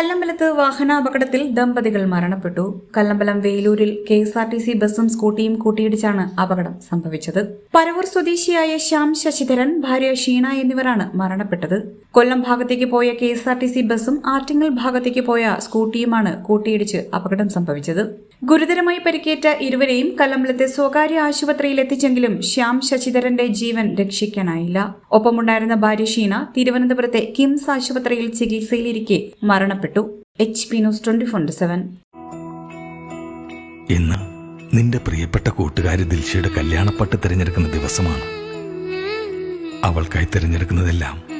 കല്ലമ്പലത്ത് വാഹനാപകടത്തിൽ ദമ്പതികൾ മരണപ്പെട്ടു. Kallambalam വേലൂരിൽ K S R T C ബസും സ്കൂട്ടിയും കൂട്ടിയിടിച്ചാണ് അപകടം സംഭവിച്ചത്. പരവൂർ സ്വദേശിയായ ശ്യാം ശശിധരൻ ഭാര്യ ഷീണ എന്നിവരാണ് മരണപ്പെട്ടത്. കൊല്ലം ഭാഗത്തേക്ക് പോയ K S R T C ബസും ആറ്റിങ്ങൽ ഭാഗത്തേക്ക് പോയ സ്കൂട്ടിയുമാണ് കൂട്ടിയിടിച്ച് അപകടം സംഭവിച്ചത്. ഗുരുതരമായി പരിക്കേറ്റ ഇരുവരെയും കലമ്പലത്തെ സ്വകാര്യ ആശുപത്രിയിൽ എത്തിച്ചെങ്കിലും ശ്യാം ശശിധരന്റെ ജീവൻ രക്ഷിക്കാനായില്ല. ഒപ്പമുണ്ടായിരുന്ന ഭാര്യ ഷീന തിരുവനന്തപുരത്തെ കിംസ് ആശുപത്രിയിൽ ചികിത്സയിലിരിക്കെ മരണപ്പെട്ടു. H P news twenty four seven. ഇന്ന് നിന്റെ പ്രിയപ്പെട്ട കൂട്ടുകാരി ദിൽഷയുടെ കല്യാണപ്പട്ട് തിരഞ്ഞെടുക്കുന്ന ദിവസമാണ്. അവൾക്കായി തിരഞ്ഞെടുക്കുന്നതെല്ലാം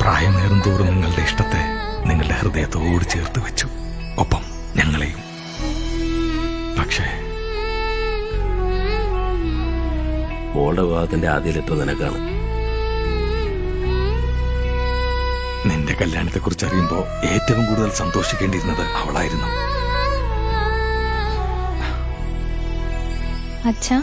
പ്രായമേറും തോറും നിങ്ങളുടെ ഇഷ്ടത്തെ നിങ്ങളുടെ ഹൃദയത്തോട് ചേർത്ത് വെച്ചു. ഒപ്പം ഞങ്ങളെയും. പക്ഷേ മോളുടെ വിവാഹത്തിന്റെ ആദ്യയിലെത്തും നിനക്കാണ്. നിന്റെ കല്യാണത്തെക്കുറിച്ച് അറിയുമ്പോ ഏറ്റവും കൂടുതൽ സന്തോഷിക്കേണ്ടിയിരുന്നത് അവളായിരുന്നു. അച്ഛാ